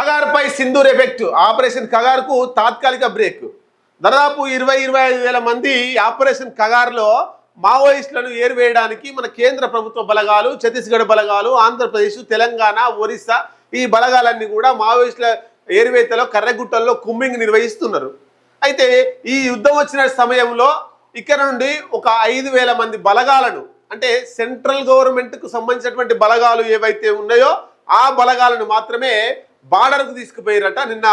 కగార్పై Sindoor effect. Operation కగార్కు తాత్కాలిక break. దాదాపు ఇరవై ఇరవై ఐదు వేల మంది ఆపరేషన్ కగార్లో మావోయిస్టులను ఏరివేయడానికి మన కేంద్ర ప్రభుత్వ బలగాలు ఛత్తీస్గఢ్ బలగాలు ఆంధ్రప్రదేశ్ తెలంగాణ ఒరిస్సా ఈ బలగాలన్నీ కూడా మావోయిస్టుల ఏరివేతలో కర్రగుట్టల్లో కుమ్మింగ్ నిర్వహిస్తున్నారు. అయితే ఈ యుద్ధం వచ్చిన సమయంలో ఇక్కడ నుండి ఒక ఐదు వేల మంది బలగాలను అంటే సెంట్రల్ గవర్నమెంట్కు సంబంధించినటువంటి బలగాలు ఏవైతే ఉన్నాయో ఆ బలగాలను మాత్రమే బార్డర్కు తీసుకుపోయారట. నిన్న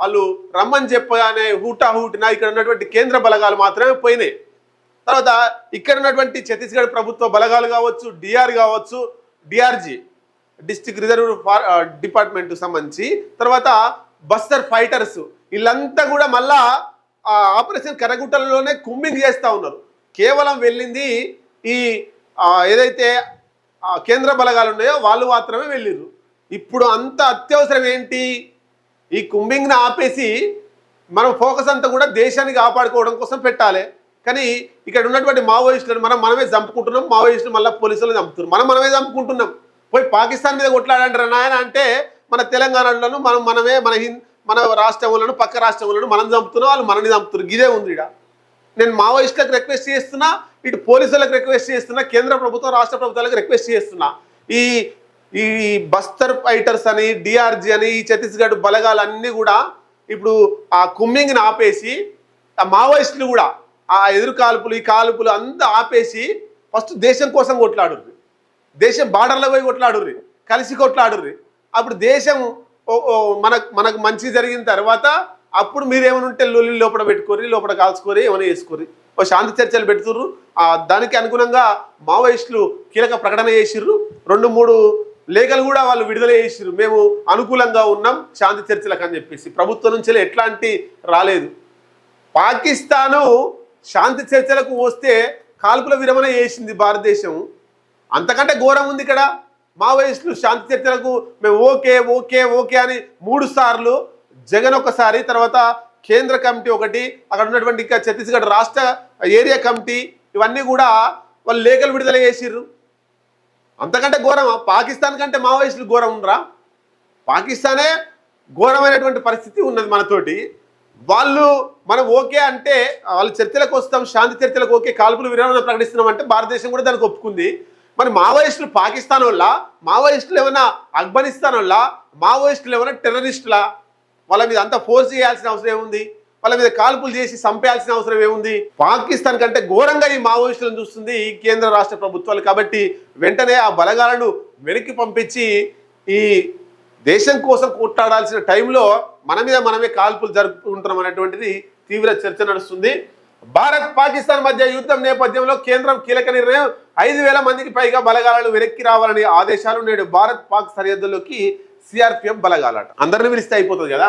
వాళ్ళు రమ్మని చెప్పగానే హూటా హూటిన ఇక్కడ ఉన్నటువంటి కేంద్ర బలగాలు మాత్రమే పోయినాయి. తర్వాత ఇక్కడ ఉన్నటువంటి ఛత్తీస్గఢ్ ప్రభుత్వ బలగాలు కావచ్చు డిఆర్ కావచ్చు DRG district reserve for department సంబంధించి తర్వాత బస్తర్ ఫైటర్స్ వీళ్ళంతా కూడా మళ్ళా ఆ ఆపరేషన్ కరగుట్టలలోనే కుంబింగ్ చేస్తూ ఉన్నారు. కేవలం వెళ్ళింది ఈ ఏదైతే కేంద్ర బలగాలు ఉన్నాయో వాళ్ళు మాత్రమే వెళ్ళిర్రు. ఇప్పుడు అంత అత్యవసరం ఏంటి? ఈ కుంబింగ్ని ఆపేసి మనం ఫోకస్ అంతా కూడా దేశాన్ని కాపాడుకోవడం కోసం పెట్టాలి. కానీ ఇక్కడ ఉన్నటువంటి మావోయిస్టులను మనం మనమే చంపుకుంటున్నాం. మావోయిస్టులు మళ్ళీ పోలీసులు చంపుతున్నారు. మనం మనమే చంపుకుంటున్నాం. పోయి పాకిస్తాన్ మీద కొట్లాడంటారు నాయన అంటే మన తెలంగాణలోను మనం మనమే మన హింద్ మన రాష్ట్రములను పక్క రాష్ట్రములను మనం చంపుతున్నాం. వాళ్ళు మనని చంపుతున్నారు. ఇదే ఉంది ఇక్కడ నేను మావోయిస్టులకు రిక్వెస్ట్ చేస్తున్నా ఇటు పోలీసులకు రిక్వెస్ట్ చేస్తున్నా కేంద్ర ప్రభుత్వం రాష్ట్ర ప్రభుత్వాలకు రిక్వెస్ట్ చేస్తున్నా. ఈ ఈ బస్తర్ ఫైటర్స్ అని డిఆర్జీ అని ఈ ఛత్తీస్గఢ్ బలగాలన్నీ కూడా ఇప్పుడు ఆ కుమ్మింగ్ని ఆపేసి ఆ మావోయిస్టులు కూడా ఆ ఎదురు కాల్పులు ఈ కాల్పులు అంతా ఆపేసి ఫస్ట్ దేశం కోసం కొట్లాడుర్రి. దేశం బార్డర్లో పోయి కొట్లాడుర్రి. కలిసి కొట్లాడుర్రి. అప్పుడు దేశం ఓ- మనకు మనకు మంచి జరిగిన తర్వాత అప్పుడు మీరేమైనా ఉంటే లొల్లి లోపల పెట్టుకోరి లోపల కాల్చుకోరి ఏమైనా వేసుకోరి ఓ శాంతి చర్చలు పెడుతుర్రు దానికి అనుగుణంగా మావోయిస్టులు కీలక ప్రకటన చేసిర్రు. రెండు మూడు లేఖలు కూడా వాళ్ళు విడుదల చేసిర్రు. మేము అనుకూలంగా ఉన్నాం శాంతి చర్చలకు అని చెప్పేసి. ప్రభుత్వం నుంచి ఎట్లాంటి రాలేదు. పాకిస్తాను శాంతి చర్చలకు వస్తే కాల్పుల విరమణ చేసింది భారతదేశం. అంతకంటే ఘోరం ఉంది ఇక్కడ. మావోయిస్టులు శాంతి చర్చలకు మేము ఓకే ఓకే ఓకే అని మూడు సార్లు జగన్ ఒకసారి తర్వాత కేంద్ర కమిటీ ఒకటి అక్కడ ఉన్నటువంటి ఇంకా ఛత్తీస్గఢ్ రాష్ట్ర ఏరియా కమిటీ ఇవన్నీ కూడా వాళ్ళు లేఖలు విడుదల చేసిర్రు. అంతకంటే ఘోరమా? పాకిస్తాన్ కంటే మావోయిస్టులు ఘోరం ఉండరా పాకిస్తానే ఘోరమైనటువంటి పరిస్థితి ఉన్నది మనతోటి. వాళ్ళు మనం ఓకే అంటే వాళ్ళు చర్చలకు వస్తాం శాంతి చర్చలకు ఓకే కాల్పులు విరామం ప్రకటిస్తున్నాం అంటే భారతదేశం కూడా దానికి ఒప్పుకుంది. మరి మావోయిస్టులు పాకిస్తాన్ వల్ల మావోయిస్టులు ఏమైనా ఆఫ్ఘనిస్తాన్ వల్ల మావోయిస్టులు ఏమైనా టెర్రరిస్టులా వాళ్ళ మీద అంత ఫోర్స్ చేయాల్సిన అవసరం ఏముంది? వాళ్ళ మీద కాల్పులు చేసి చంపేయాల్సిన అవసరం ఏముంది? పాకిస్తాన్ కంటే ఘోరంగా ఈ మావోయిస్టులను చూస్తుంది ఈ కేంద్ర రాష్ట్ర ప్రభుత్వాలు. కాబట్టి వెంటనే ఆ బలగాలను వెనక్కి పంపించి ఈ దేశం కోసం కొట్లాడాల్సిన టైంలో మన మీద మనమే కాల్పులు జరుపుకుంటున్నాం అనేటువంటిది తీవ్ర చర్చ నడుస్తుంది. భారత్ పాకిస్తాన్ మధ్య యుద్ధం నేపథ్యంలో కేంద్రం కీలక నిర్ణయం ఐదు వేల మందికి పైగా బలగాలను వెనక్కి రావాలనే ఆదేశాలు నేడు భారత్ పాక్ సరిహద్దుల్లోకి సిఆర్పిఎఫ్ బలగాలట. అందరిని పిలిస్తే అయిపోతుంది కదా?